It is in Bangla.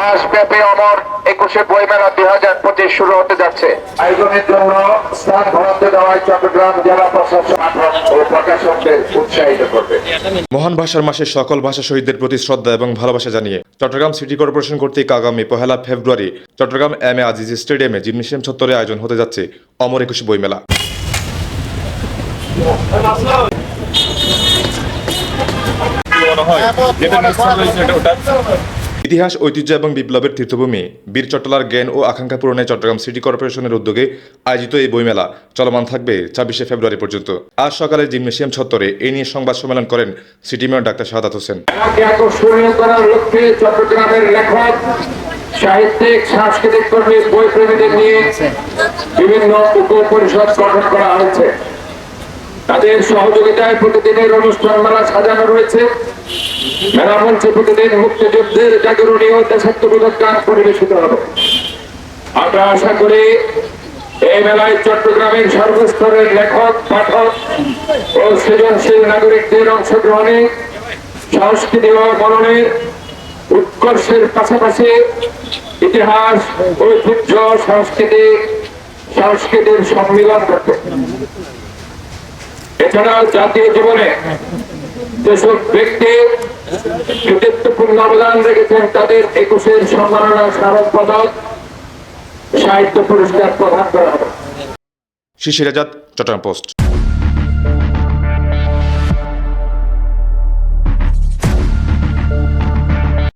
মাস ব্যাপী অমর। একুশে বইমেলা দুই হাজার পঁচিশ শুরু হতে যাচ্ছে। আয়োজনের জন্য স্থান বরাদ্দ দেওয়ায় চট্টগ্রাম জেলা প্রশাসন ও প্রকাশকদের উৎসাহিত করবে। মহান ভাষার মাসে সকল ভাষা শহীদদের প্রতি শ্রদ্ধা এবং ভালোবাসা জানিয়ে চট্টগ্রাম সিটি কর্পোরেশন কর্তৃক আগামী পহেলা February Chattogram M A Aziz স্টেডিয়ামে জিমনেশিয়াম চত্বরে আয়োজন হতে যাচ্ছে অমর একুশে বইমেলা। ইতিহাস, ঐতিহ্য এবং বিপ্লবের তীর্থভূমি। বীর চট্টলার জ্ঞান ও আকাঙ্ক্ষা পূরণে চট্টগ্রাম সিটি কর্পোরেশনের উদ্যোগে আয়োজিত এই বইমেলা চলমান থাকবে ছাব্বিশে ফেব্রুয়ারি পর্যন্ত। আজ সকালে জিমনেশিয়াম চত্বরে এ নিয়ে সংবাদ সম্মেলন করেন city mayor doctor Shahadat Hossain. সাহিত্যিক, সাংস্কৃতিক কর্মী বই প্রেমীদের নিয়ে বিভিন্ন উপ পরিষদ গঠন করা হয়েছে। তাদের সহযোগিতায় প্রতিদিনের অনুষ্ঠান মেলা সাজানো রয়েছে। মেলা মঞ্চে প্রতিদিন মুক্তিযুদ্ধের জাগরণীয় দেশাত্মবোধক গান পরিবেশিত হবে। আমরা আশা করি এই মেলায় চট্টগ্রামের সর্বস্তরের লেখক, পাঠক ও সৃজনশীল নাগরিকদের অংশগ্রহণে, সংস্কৃতি ও মননের উৎকর্ষের পাশাপাশি ইতিহাস, ঐতিহ্য, সংস্কৃতি, সংস্কৃতির সম্মিলন ঘটবে। এছাড়াও জাতীয় জীবনে যেসব ব্যক্তি কৃতিত্বপূর্ণ অবদান রেখেছেন, তাদের একুশের সম্মাননা স্মারক পদক সাহিত্য পুরস্কার প্রদান করা হবে। শিশির আজাদ, চট্টগ্রাম পোস্ট।